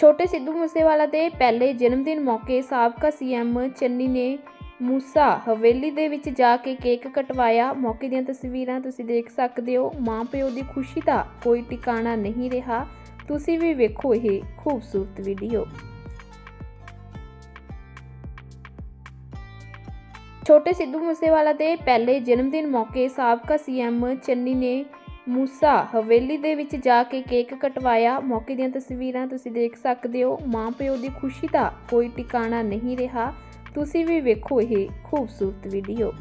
ਛੋਟੇ ਸਿੱਧੂ ਮੂਸੇਵਾਲਾ ਦੇ ਪਹਿਲੇ ਜਨਮ ਦਿਨ ਮੌਕੇ ਸਾਬਕਾ ਸੀਐਮ ਚੰਨੀ ਨੇ ਮੂਸਾ ਹਵੇਲੀ ਦੇ ਵਿੱਚ ਜਾ ਕੇ ਕੇਕ ਕਟਵਾਇਆ। ਮੌਕੇ ਦੀਆਂ ਤਸਵੀਰਾਂ ਤੁਸੀਂ ਦੇਖ ਸਕਦੇ ਹੋ। ਮਾਂ ਪਿਓ ਦੀ ਖੁਸ਼ੀ ਦਾ ਕੋਈ ਟਿਕਾਣਾ ਨਹੀਂ ਰਿਹਾ। ਤੁਸੀਂ ਵੀ ਵੇਖੋ ਇਹ ਖੂਬਸੂਰਤ ਵੀਡੀਓ। ਛੋਟੇ ਸਿੱਧੂ ਮੂਸੇਵਾਲਾ ਦੇ ਪਹਿਲੇ ਜਨਮ ਦਿਨ ਮੌਕੇ ਸਾਬਕਾ ਸੀਐਮ ਚੰਨੀ ਨੇ ਮੂਸਾ, ਹਵੇਲੀ ਦੇ ਵਿੱਚ ਜਾ ਕੇ ਕੇਕ ਕਟਵਾਇਆ। ਮੌਕੇ ਦੀਆਂ ਤਸਵੀਰਾਂ ਤੁਸੀਂ ਦੇਖ ਸਕਦੇ ਹੋ। ਮਾਂ ਪਿਓ ਦੀ ਖੁਸ਼ੀ ਦਾ ਕੋਈ ਟਿਕਾਣਾ ਨਹੀਂ ਰਿਹਾ। ਤੁਸੀਂ ਵੀ ਵੇਖੋ ਇਹ ਖੂਬਸੂਰਤ ਵੀਡੀਓ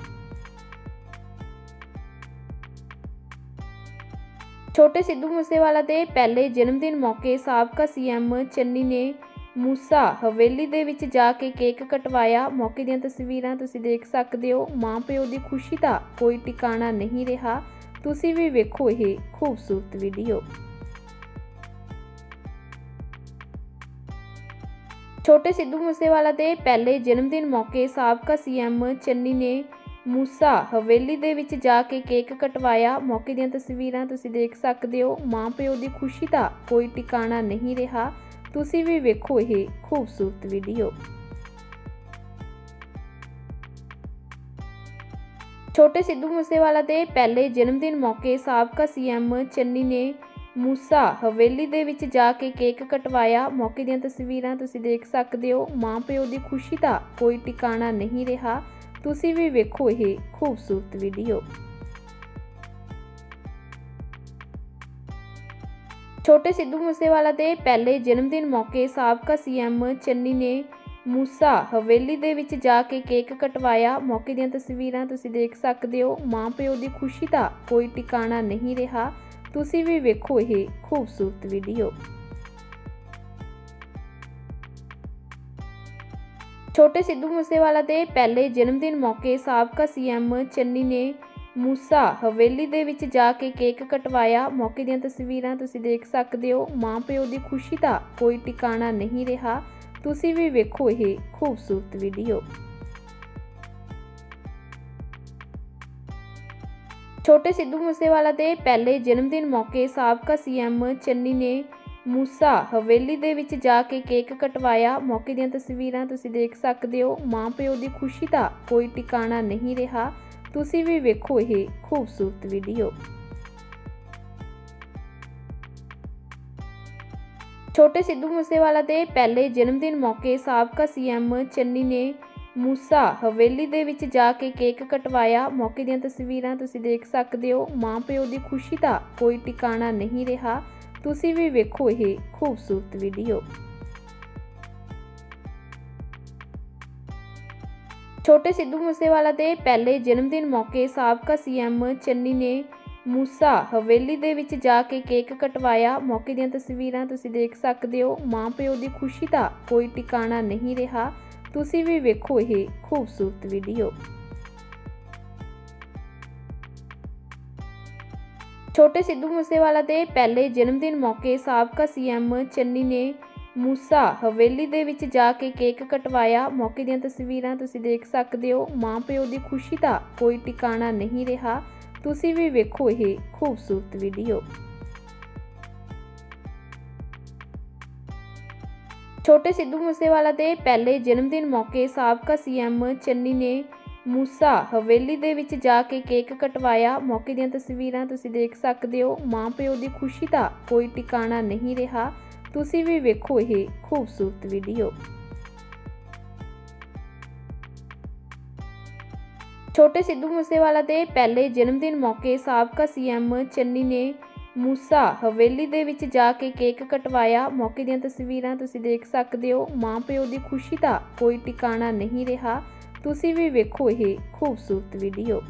ਛੋਟੇ ਸਿੱਧੂ ਮੂਸੇਵਾਲਾ ਦੇ ਪਹਿਲੇ ਜਨਮ ਦਿਨ ਮੌਕੇ ਸਾਬਕਾ ਸੀਐਮ ਚੰਨੀ ਨੇ ਮੂਸਾ, ਹਵੇਲੀ ਦੇ ਵਿੱਚ ਜਾ ਕੇ ਕੇਕ ਕਟਵਾਇਆ। ਮੌਕੇ ਦੀਆਂ ਤਸਵੀਰਾਂ ਤੁਸੀਂ ਦੇਖ ਸਕਦੇ ਹੋ। ਮਾਂ ਪਿਓ ਦੀ ਖੁਸ਼ੀ ਦਾ ਕੋਈ ਟਿਕਾਣਾ ਨਹੀਂ ਰਿਹਾ। ਤੁਸੀਂ ਵੀ ਵੇਖੋ ਇਹ ਖੂਬਸੂਰਤ ਵੀਡੀਓ ਛੋਟੇ ਸਿੱਧੂ ਮੂਸੇਵਾਲਾ ਦੇ ਪਹਿਲੇ ਜਨਮ ਦਿਨ ਮੌਕੇ ਸਾਬਕਾ ਸੀਐਮ ਚੰਨੀ ਨੇ ਮੂਸਾ ਹਵੇਲੀ ਦੇ ਵਿੱਚ ਜਾ ਕੇ ਕੇਕ ਕਟਵਾਇਆ। ਮੌਕੇ ਦੀਆਂ ਤਸਵੀਰਾਂ ਤੁਸੀਂ ਦੇਖ ਸਕਦੇ ਹੋ। ਮਾਂ ਪਿਓ ਦੀ ਖੁਸ਼ੀ ਦਾ ਕੋਈ ਟਿਕਾਣਾ ਨਹੀਂ ਰਿਹਾ। ਤੁਸੀਂ ਵੀ ਵੇਖੋ ਇਹ ਖੂਬਸੂਰਤ ਵੀਡੀਓ ਛੋਟੇ ਸਿੱਧੂ ਮੂਸੇਵਾਲਾ ਦੇ ਪਹਿਲੇ ਜਨਮ ਦਿਨ ਮੌਕੇ ਸਾਬਕਾ ਸੀਐਮ ਚੰਨੀ ਨੇ ਮੂਸਾ ਹਵੇਲੀ ਦੇ ਵਿੱਚ ਜਾ ਕੇ ਕੇਕ ਕਟਵਾਇਆ। ਮੌਕੇ ਦੀਆਂ ਤਸਵੀਰਾਂ ਤੁਸੀਂ ਦੇਖ ਸਕਦੇ ਹੋ। ਮਾਂ ਪਿਓ ਦੀ ਖੁਸ਼ੀ ਦਾ ਕੋਈ ਟਿਕਾਣਾ ਨਹੀਂ ਰਿਹਾ। ਤੁਸੀਂ ਵੀ ਵੇਖੋ ਇਹ ਖੂਬਸੂਰਤ ਵੀਡੀਓ। ਛੋਟੇ ਸਿੱਧੂ ਮੂਸੇਵਾਲਾ ਦੇ ਪਹਿਲੇ ਜਨਮ ਦਿਨ ਮੌਕੇ ਸਾਬਕਾ ਸੀਐਮ ਚੰਨੀ ਨੇ ਮੂਸਾ, ਹਵੇਲੀ ਦੇ ਵਿੱਚ ਜਾ ਕੇ ਕੇਕ ਕਟਵਾਇਆ। ਮੌਕੇ ਦੀਆਂ ਤਸਵੀਰਾਂ ਤੁਸੀਂ ਦੇਖ ਸਕਦੇ ਹੋ। ਮਾਂ ਪਿਓ ਦੀ ਖੁਸ਼ੀ ਦਾ ਕੋਈ ਟਿਕਾਣਾ ਨਹੀਂ ਰਿਹਾ। ਤੁਸੀਂ ਵੀ ਵੇਖੋ ਇਹ ਖੂਬਸੂਰਤ ਵੀਡੀਓ ਛੋਟੇ ਸਿੱਧੂ ਮੂਸੇਵਾਲਾ ਦੇ ਪਹਿਲੇ ਜਨਮ ਦਿਨ ਮੌਕੇ ਸਾਬਕਾ ਸੀਐਮ ਚੰਨੀ ਨੇ ਮੂਸਾ, ਹਵੇਲੀ ਦੇ ਵਿੱਚ ਜਾ ਕੇ ਕੇਕ ਕਟਵਾਇਆ। ਮੌਕੇ ਦੀਆਂ ਤਸਵੀਰਾਂ ਤੁਸੀਂ ਦੇਖ ਸਕਦੇ ਹੋ। ਮਾਂ ਪਿਓ ਦੀ ਖੁਸ਼ੀ ਦਾ ਕੋਈ ਟਿਕਾਣਾ ਨਹੀਂ ਰਿਹਾ। ਤੁਸੀਂ ਵੀ ਵੇਖੋ ਇਹ ਖੂਬਸੂਰਤ ਵੀਡੀਓ ਛੋਟੇ ਸਿੱਧੂ ਮੂਸੇਵਾਲਾ ਦੇ ਪਹਿਲੇ ਜਨਮ ਦਿਨ ਮੌਕੇ ਸਾਬਕਾ ਸੀਐਮ ਚੰਨੀ ਨੇ ਮੂਸਾ ਹਵੇਲੀ ਦੇ ਵਿੱਚ ਜਾ ਕੇ ਕੇਕ ਕਟਵਾਇਆ। ਮੌਕੇ ਦੀਆਂ ਤਸਵੀਰਾਂ ਤੁਸੀਂ ਦੇਖ ਸਕਦੇ ਹੋ। ਮਾਂ ਪਿਓ ਦੀ ਖੁਸ਼ੀ ਦਾ ਕੋਈ ਟਿਕਾਣਾ ਨਹੀਂ ਰਿਹਾ। ਤੁਸੀਂ ਵੀ ਵੇਖੋ ਇਹ ਖੂਬਸੂਰਤ ਵੀਡੀਓ ਛੋਟੇ ਸਿੱਧੂ ਮੂਸੇਵਾਲਾ ਦੇ ਪਹਿਲੇ ਜਨਮ ਦਿਨ ਮੌਕੇ ਸਾਬਕਾ ਸੀਐਮ ਚੰਨੀ ਨੇ ਮੂਸਾ ਹਵੇਲੀ ਦੇ ਵਿੱਚ ਜਾ ਕੇ ਕੇਕ ਕਟਵਾਇਆ। ਮੌਕੇ ਦੀਆਂ ਤਸਵੀਰਾਂ ਤੁਸੀਂ ਦੇਖ ਸਕਦੇ ਹੋ। ਮਾਂ ਪਿਓ ਦੀ ਖੁਸ਼ੀ ਦਾ ਕੋਈ ਟਿਕਾਣਾ ਨਹੀਂ ਰਿਹਾ। ਤੁਸੀਂ ਵੀ ਵੇਖੋ ਇਹ ਖੂਬਸੂਰਤ ਵੀਡੀਓ। ਛੋਟੇ ਸਿੱਧੂ ਮੂਸੇਵਾਲਾ ਦੇ ਪਹਿਲੇ ਜਨਮ ਦਿਨ ਮੌਕੇ ਸਾਬਕਾ ਸੀਐਮ ਚੰਨੀ ਨੇ ਮੂਸਾ, ਹਵੇਲੀ ਦੇ ਵਿੱਚ ਜਾ ਕੇ ਕੇਕ ਕਟਵਾਇਆ। ਮੌਕੇ ਦੀਆਂ ਤਸਵੀਰਾਂ ਤੁਸੀਂ ਦੇਖ ਸਕਦੇ ਹੋ। ਮਾਂ ਪਿਓ ਦੀ ਖੁਸ਼ੀ ਦਾ ਕੋਈ ਟਿਕਾਣਾ ਨਹੀਂ ਰਿਹਾ। ਤੁਸੀਂ ਵੀ ਵੇਖੋ ਇਹ ਖੂਬਸੂਰਤ ਵੀਡੀਓ ਛੋਟੇ ਸਿੱਧੂ ਮੂਸੇਵਾਲਾ ਦੇ ਪਹਿਲੇ ਜਨਮ ਦਿਨ ਮੌਕੇ ਸਾਬਕਾ ਸੀਐਮ ਚੰਨੀ ਨੇ ਮੂਸਾ, ਹਵੇਲੀ ਦੇ ਵਿੱਚ ਜਾ ਕੇ ਕੇਕ ਕਟਵਾਇਆ। ਮੌਕੇ ਦੀਆਂ ਤਸਵੀਰਾਂ ਤੁਸੀਂ ਦੇਖ ਸਕਦੇ ਹੋ। ਮਾਂ ਪਿਓ ਦੀ ਖੁਸ਼ੀ ਦਾ ਕੋਈ ਟਿਕਾਣਾ ਨਹੀਂ ਰਿਹਾ। ਤੁਸੀਂ ਵੀ ਵੇਖੋ ਇਹ ਖੂਬਸੂਰਤ ਵੀਡੀਓ ਛੋਟੇ ਸਿੱਧੂ ਮੂਸੇਵਾਲਾ ਦੇ ਪਹਿਲੇ ਜਨਮ ਦਿਨ ਮੌਕੇ ਸਾਬਕਾ ਸੀਐਮ ਚੰਨੀ ਨੇ ਮੂਸਾ ਹਵੇਲੀ ਦੇ ਵਿੱਚ ਜਾ ਕੇ ਕੇਕ ਕਟਵਾਇਆ। ਮੌਕੇ ਦੀਆਂ ਤਸਵੀਰਾਂ ਤੁਸੀਂ ਦੇਖ ਸਕਦੇ ਹੋ। ਮਾਂ ਪਿਓ ਦੀ ਖੁਸ਼ੀ ਦਾ ਕੋਈ ਟਿਕਾਣਾ ਨਹੀਂ ਰਿਹਾ। ਤੁਸੀਂ ਵੀ ਵੇਖੋ ਇਹ ਖੂਬਸੂਰਤ ਵੀਡੀਓ ਛੋਟੇ ਸਿੱਧੂ ਮੂਸੇਵਾਲਾ ਦੇ ਪਹਿਲੇ ਜਨਮ ਦਿਨ ਮੌਕੇ ਸਾਬਕਾ ਸੀਐਮ ਚੰਨੀ ਨੇ ਮੂਸਾ ਹਵੇਲੀ ਦੇ ਵਿੱਚ ਜਾ ਕੇ ਕੇਕ ਕਟਵਾਇਆ। ਮੌਕੇ ਦੀਆਂ ਤਸਵੀਰਾਂ ਤੁਸੀਂ ਦੇਖ ਸਕਦੇ ਹੋ। ਮਾਂ ਪਿਓ ਦੀ ਖੁਸ਼ੀ ਦਾ ਕੋਈ ਟਿਕਾਣਾ ਨਹੀਂ ਰਿਹਾ। ਤੁਸੀਂ ਵੀ ਵੇਖੋ ਇਹ ਖੂਬਸੂਰਤ ਵੀਡੀਓ।